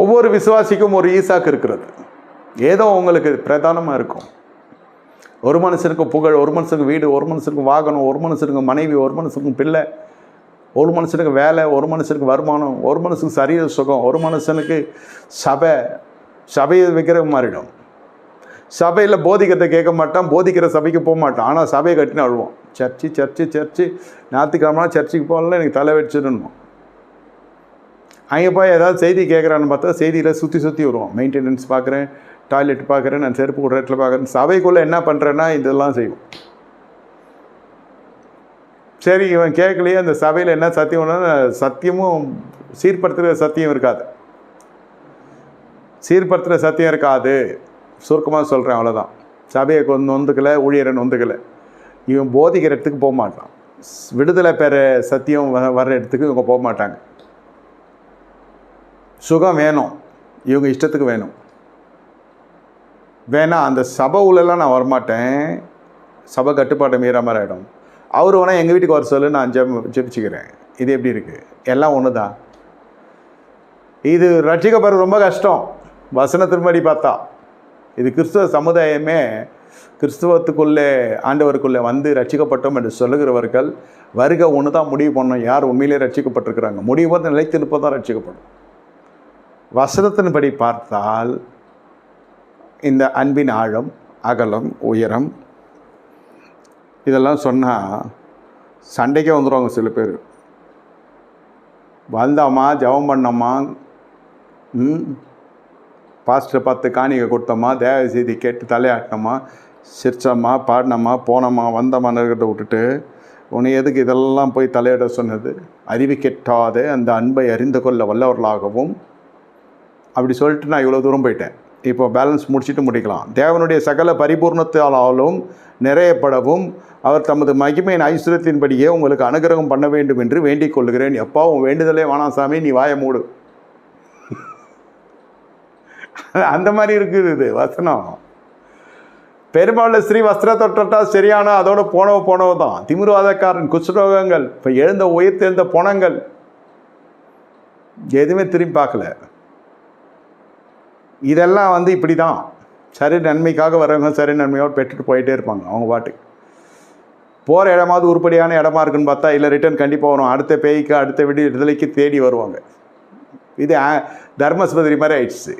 ஒவ்வொரு விசுவாசிக்கும் ஒரு ஈசாக்கு இருக்கிறது. ஏதோ உங்களுக்கு பிரதானமாக இருக்கும். ஒரு மனுஷனுக்கு புகழ் ஒரு மனுஷனுக்கு வீடு ஒரு மனுஷனுக்கு வாகனம் ஒரு மனுஷனுக்கு மனைவி ஒரு மனுஷனுக்கு பிள்ளை ஒரு மனுஷனுக்கு வேலை ஒரு மனுஷனுக்கு வருமானம் ஒரு மனுஷனுக்கு சரீர சுகம் ஒரு மனுஷனுக்கு சபை சபையை விக்கிரகம் மாறிடும். சபையில் போதிக்கிறதை கேட்க மாட்டான் போதிக்கிற சபைக்கு போக மாட்டான். ஆனால் சபையை கட்டினா அழுவோம் சர்ச்சு சர்ச்சு சர்ச்சு. ஞாயிற்றுக்கிழமை சர்ச்சுக்கு போகலாம் எனக்கு தலை வச்சிடணும் அங்கே போய் ஏதாவது செய்தி கேட்குறான்னு பார்த்தா செய்தியில் சுற்றி சுற்றி வருவோம் மெயின்டெனன்ஸ் பார்க்குறேன் டாய்லெட் பார்க்குறேன் நான் செருப்பு கூட இடத்துல பார்க்குறேன். சபைக்குள்ளே என்ன பண்ணுறேன்னா இதெல்லாம் செய்வோம் சரி இவன் கேட்கலையே அந்த சபையில் என்ன சத்தியம்னா சத்தியமும் சீர்படுத்துகிற சத்தியம் இருக்காது. சீர்படுத்துகிற சத்தியம் இருக்காது. சுருக்கமாக சொல்கிறேன் அவ்வளோதான் சபையை கொண்டு நொந்துக்கலை ஊழியரை நொந்துக்கலை. இவன் போதிக்கிற இடத்துக்கு போக மாட்டான் ஸ்- விடுதலை பெற சத்தியம் வர வர்ற இடத்துக்கு இவங்க போக மாட்டாங்க சுகம் வேணும். இவங்க இஷ்டத்துக்கு வேணும். வேணா அந்த சபை உள்ளெல்லாம் நான் வரமாட்டேன். சபை கட்டுப்பாட்டை மீற மாதிரி ஆகிடும் அவர் வேணால் எங்கள் வீட்டுக்கு வர சொல்லு நான் ஜெப ஜெபிச்சுக்கிறேன். இது எப்படி இருக்குது எல்லாம் ஒன்று தான் இது ரட்சிக்கப்படுறது ரொம்ப கஷ்டம். வசனத்தின்படி பார்த்தா. இது கிறிஸ்துவ சமுதாயமே கிறிஸ்துவத்துக்குள்ளே ஆண்டவருக்குள்ளே வந்து ரட்சிக்கப்பட்டோம் என்று சொல்லுகிறவர்கள் வருக ஒன்று தான் முடிவு பண்ணோம். யார் உண்மையிலே ரட்சிக்கப்பட்டிருக்கிறாங்க? முடிவு வந்து நிலைத்து தான் ரட்சிக்கப்படும். வசனத்தின்படி பார்த்தால் இந்த அன்பின் ஆழம் அகலம் உயரம் இதெல்லாம் சொன்னால் சண்டைக்கே வந்துடுவாங்க சில பேர். வந்தோமா ஜெபம் பண்ணோமா ம் பாஸ்டரை பார்த்து காணிக்கை கொடுத்தோமா தேவ செய்தி கேட்டு தலையாட்டினோமா சிரிச்சோமா பாடினோமா போனோமா வந்தோமா இருக்கிறத விட்டுட்டு உன்னை எதுக்கு இதெல்லாம் போய் தலையிட சொன்னது? அறிவு கெட்டாத அந்த அன்பை அறிந்து கொள்ள வல்லவர்களாகவும் அப்படி சொல்லிட்டு நான் இவ்வளோ தூரம் போயிட்டேன். இப்போ பேலன்ஸ் முடிச்சிட்டு முடிக்கலாம். தேவனுடைய சகல பரிபூர்ணத்தாலும் நிறையப்படவும் அவர் தமது மகிமையின் ஐஸ்வர்யத்தின்படியே உங்களுக்கு அனுகிரகம் பண்ண வேண்டும் என்று வேண்டிக் கொள்கிறேன். எப்பா உன் வேண்டுதலே வேணாம் சாமி நீ வாயை மூடு. அந்த மாதிரி இருக்குது இது வசனம். பெரும்பாலும் ஸ்ரீ வஸ்திர தொட்டா சரியான அதோட போனவ போனவ தான் திமிர்வாதக்காரன் குஷ்டரோகங்கள் இப்போ எழுந்த உயிர் தெரிந்த பொணங்கள் எதுவுமே திரும்பி பார்க்கல. இதெல்லாம் வந்து இப்படி தான் சரி நன்மைக்காக வரவங்க சரி நன்மையோடு பெற்றுட்டு போயிட்டே இருப்பாங்க அவங்க பாட்டுக்கு. போகிற இடமாவது உருப்படியான இடமா இருக்குன்னு பார்த்தா இல்லை ரிட்டர்ன் கண்டிப்பாக வரும். அடுத்த பேய்க்கு அடுத்த விடு விடுதலைக்கு தேடி வருவாங்க. இது தர்மஸ்பதிரி மாதிரி ஆயிடுச்சு.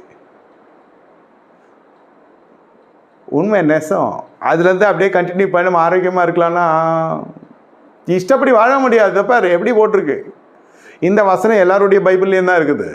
உண்மை நெசம் அதுலேருந்து அப்படியே கண்டினியூ பண்ணி நம்ம ஆரோக்கியமாக இருக்கலாம்னா இஷ்டப்படி வாழ முடியாது. பாரு எப்படி போட்டிருக்கு? இந்த வசனம் எல்லாருடைய பைபிள்லேயும் தான் இருக்குது.